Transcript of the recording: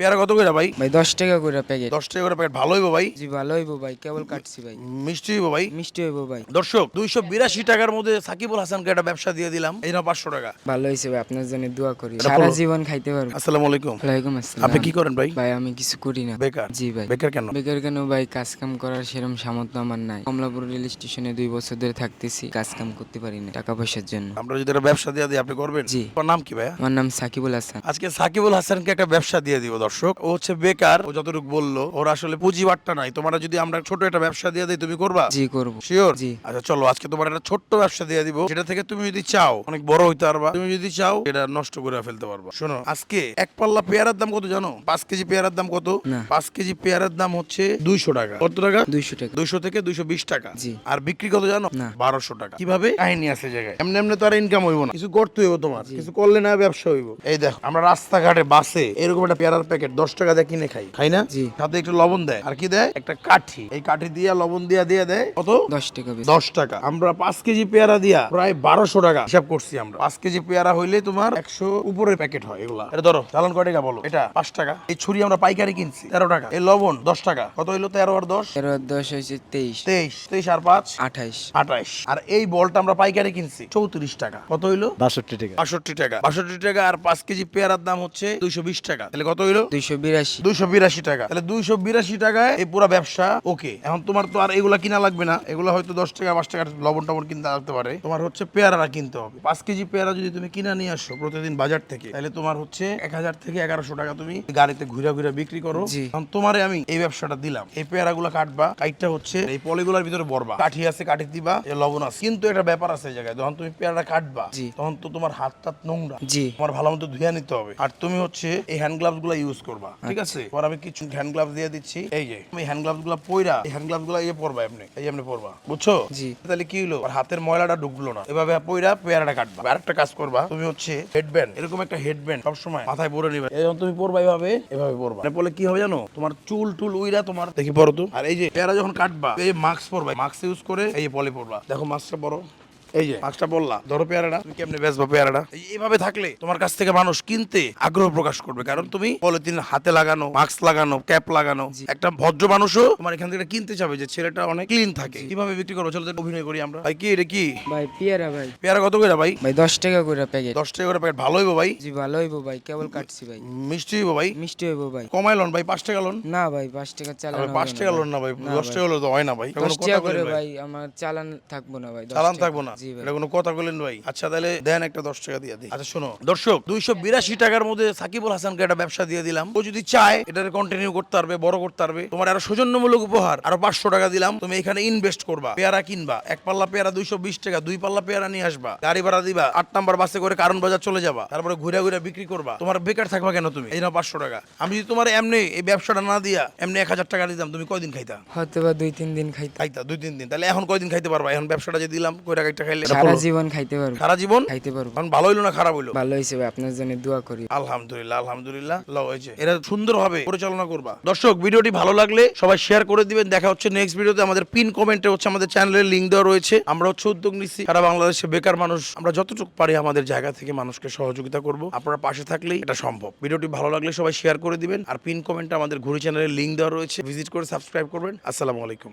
পেয়ারা কত করে ভাই? ভাই দশ টাকা করে প্যাকেট। দশ টাকা করে প্যাকেট ভালো হইব ভাই? জি ভালো হইব ভাই কেবল কাটছি ভাই। মিষ্টি হইব ভাই? মিষ্টি হইব ভাই। দর্শক দুইশো বিরাশি টাকার মধ্যে সাকিবুল হাসানকে একটা ব্যবসা দিয়ে দিলাম এই পাঁচশো টাকা। ভালো হয়েছে ভাই আপনার জন্য দোয়া করি। সারা জীবন খাইতে পারব। আসসালামু আলাইকুম। ওয়ালাইকুম আসসালাম। আপনি কি করেন ভাই? ভাই আমি কিছু করি না। বেকার? জি ভাই। বেকার কেন? বেকার কেন ভাই কাজ কাম করার সেরকম সামর্থ্য আমার নাই। কমলাপুর রেল স্টেশনে দুই বছর ধরে থাকতেছি কাজ কাম করতে পারি না টাকা পয়সার জন্য। আমরা যদি একটা ব্যবসা দিয়ে দিই আপনি করবেন? জি। আপনার নাম কি ভাইয়া? আমার নাম সাকিবুল হাসান। আজকে সাকিবুল হাসানকে একটা ব্যবসা দিয়ে দিব দর্শক ও হচ্ছে বেকার। ও যতটুকু বলল ওর আসলে পুঁজি বাট্টা নাই। তোমার যদি আমরা ছোট একটা ব্যবসা দিয়ে দিই তুমি করবা? জি করব। শিওর জি। আচ্ছা চলো আজকে তোমার একটা ছোট্ট ব্যবসা দিয়ে দিব। সেটা থেকে তুমি যদি চাও অনেক বড় হইতে পারবা। তুমি যদি চাও এটা নষ্ট করে ফেলতে পারবা। শোনো আজকে এক পাল্লা পেয়ারার দাম কত জানো? পাঁচ কেজি পেয়ারার দাম কত? পাঁচ কেজি পেয়ারার দাম হচ্ছে দুইশো টাকা। কত টাকা? দুইশো টাকা। দুইশো থেকে দুইশো বিশ টাকা। জি। আর বিক্রি কত জানো? বারোশো টাকা। কীভাবে? কাহিনী আছে জায়গায়। এমনি এমনি তো আর ইনকাম হইব না। কিছু করতে হইব তোমার। কিছু করলে না ব্যবসা হইব। এই দেখো আমরা রাস্তাঘাটে বাসে এরকম একটা পেয়ারার প্যাকেট দশ টাকা দিয়ে কিনে খাই। খাই না? জি। সাথে একটু লবণ দেয়। আর কি দেয়? একটা কাঠি। এই কাঠি দিয়া লবণ দিয়া দিয়ে দেয়। কত? দশ টাকা বেশি। দশ টাকা। আমরা পাঁচ কেজি পেয়ারা দিয়া প্রায় বারোশো টাকা হিসাব করছি আমরা। পাঁচ কেজি পেয়ারা হইলে তোমার একশো উপরে প্যাকেট হয় এগুলা। এটা ধরো। চালান কয় টাকা বলো? এটা পাঁচ টাকা। এই ছুরি আমরা পাইকারি কিনছি। তেরো টাকা। এই লবণ দশ টাকা। কত হইল? তেরো আর দশ? তেরো আর দশ হয়েছে তেইশ। তেইশ। তেইশ আর পাঁচ? আঠাইশ। আঠাইশ। আর এই বলটা আমরা পাইকারি কিনছি। চৌত্রিশ টাকা। কত হইল? বাষট্টি টাকা। বাষট্টি টাকা। বাষট্টি টাকা আর পাঁচ কেজি পেয়ারার দাম হচ্ছে দুইশো বিশ টাকা। তাহলে কত হইল? দুইশো বিরাশি। দুইশো বিরাশি টাকা। তাহলে দুইশো বিরাশি টাকায় এই পুরো ব্যবসা ওকে। এখন তোমার তো আর এগুলা কিনা লাগবে না। এগুলো হয়তো দশ টাকা পাঁচ টাকার লবণ টবণ কিনতে লাগতে পারে। তোমার হচ্ছে পেয়ারা কিনতে হবে। পাঁচ কেজি পেয়ারা যদি তুমি কিনা নিয়ে আসো প্রতিদিন বাজার থেকে তাহলে তোমার হচ্ছে এক হাজার থেকে এগারোশো টাকা তুমি গাড়িতে ঘুরে ঘুরে বিক্রি করো। এখন তোমারে আমি এই ব্যবসাটা দিলাম। এই পেয়ারা গুলা কাটবা কাইটটা হচ্ছে এই পলিগুলার ভিতরে বরবা কাঠি আছে কাঠি দিবা লবণ আছে। কিন্তু একটা ব্যাপার আছে এই জায়গায় যখন তুমি পেয়ারা কাটবা তখন তো তোমার হাত টাত নোংরা তোমার ভালো মতো ধুয়ে নিতে হবে। আর তুমি হচ্ছে এই হ্যান্ড গ্লাভসগুলো ইউজ করবা ঠিক আছে? এবার আমি কিছু হ্যান্ড গ্লাভস দিয়ে দিচ্ছি। এই যে তুমি হ্যান্ড গ্লাভসগুলো পয়রা এই হ্যান্ড গ্লাভসগুলো ইয়ে পরবা এমনি এই এমনি পরবা বুঝছ? জি। তাহলে কি হলো আর হাতের ময়লাটা ঢুকলো না। এভাবে পয়রা পেয়ারাটা কাটবা। আর একটা কাজ করবা তুমি হচ্ছে হেডব্যান্ড এরকম একটা হেডব্যান্ড সবসময় মাথায় পরে নিবে। এই যখন তুমি পরবা এভাবে এভাবে পরবা। মানে বলে কি হবে জানো? তোমার চুল টুল উইরা তোমার দেখি পরো তো। আর এই যে পেয়ারা যখন কাটবা এই মাস্ক পরবা মাস্ক ইউজ করে এই পলে পরবা। দেখো মাস্কটা বড় এই যে মাছটা বললা। ধরো পেয়ারাটা। তুমি কেমনে বেচবো পেয়ারাটা? এইভাবে থাকলে তোমার কাছ থেকে মানুষ কিনতে আগ্রহ প্রকাশ করবে। কারণ তুমি পলিথিন হাতে লাগানো মাস্ক লাগানো ক্যাপ লাগানো একটা ভদ্র মানুষও তোমার এখান থেকে কিনতে চাবে যে ছেলেটা অনেক ক্লিন থাকে। কীভাবে বিক্রি করব? তো অভিনয় করি আমরা। ভাই কি এটা কি? ভাই পিয়ারা ভাই। পেয়ারা কত করে ভাই? ভাই দশ টাকা করে প্যাকেট দশ টাকা করে প্যাকেট ভালো হইবো ভাই? জি ভালো হইব ভাই। কেবল কাটছি ভাই। মিষ্টি হইবো ভাই? মিষ্টি হইব ভাই। কমাই লোন ভাই পাঁচ টাকা লোন। না ভাই পাঁচ টাকা চালান পাঁচ টাকা লোন না ভাই। দশ টাকা লোন তো হয় না ভাই। দশ টাকা করে ভাই? আমার চালান থাকব না ভাই চালান থাকব না? এটা কোনো কথা বলেন ভাই? আচ্ছা তাহলে দেন একটা দশ টাকা দিয়ে দিই। আচ্ছা শোনো। দর্শক দুইশো বিরাশি টাকার মধ্যে সাকিবুল হাসানকে একটা ব্যবসা দিয়ে দিলাম। ও যদি চায় এটা কন্টিনিউ করতে পারবে বড় করতে পারবে। তোমার আরও সৌজন্যমূলক উপহার আরও পাঁচশো টাকা দিলাম। তুমি এখানে ইনভেস্ট করবা পেয়ারা কিনবা। এক পাল্লা পেয়ারা দুইশো বিশ টাকা দুই পাল্লা পেয়ারা নিয়ে আসবা। গাড়ি ভাড়া দিবা আট নাম্বার বাসে করে কারণ বাজার চলে যাবা। তারপরে ঘুরে ঘুরে বিক্রি করবা। তোমার বেকার থাকবা কেন তুমি? এই না পাঁচশো টাকা। আমি যদি তোমার এমনি এই ব্যবসাটা না দিয়া এমনি এক হাজার টাকা দিতাম তুমি কয়দিন খাইতা? হয়তো বা দুই তিন দিন খাইতে খাইতা দুই তিন দিন। তাহলে এখন কয়দিন খাইতে পারবা? এখন ব্যবসাটা যে দিলাম কয় টাকা একটা খাইলে সারা জীবন খাইতে পারব। সারা জীবন? খাইতে পারব। এখন ভালো হইল না খারাপ হইল? ভালো ভাই আপনার জন্য দোয়া করি। আলহামদুলিল্লাহ আলহামদুলিল্লাহ। লও হয়েছে এটা সুন্দরভাবে পরিচালনা করবা। দর্শক ভিডিওটি ভালো লাগলে সবাই শেয়ার করে দিবেন। দেখা হচ্ছে নেক্সট ভিডিওতে আমাদের পিন কমেন্টে হচ্ছে আমাদের চ্যানেলের লিঙ্ক দেওয়া রয়েছে। আমরা হচ্ছে উদ্যোগ নিচ্ছি। সারা বাংলাদেশে বেকার মানুষ আমরা যতটুকু পারি আমাদের জায়গা থেকে মানুষকে সহযোগিতা করব। আপনারা পাশে থাকলেই এটা সম্ভব। ভিডিওটি ভালো লাগলে সবাই শেয়ার করে দিবেন। আর পিন কমেন্টে আমাদের ঘুরি চ্যানেলের লিঙ্ক দেওয়া রয়েছে। ভিজিট করে সাবস্ক্রাইব করবেন। আসসালামু আলাইকুম।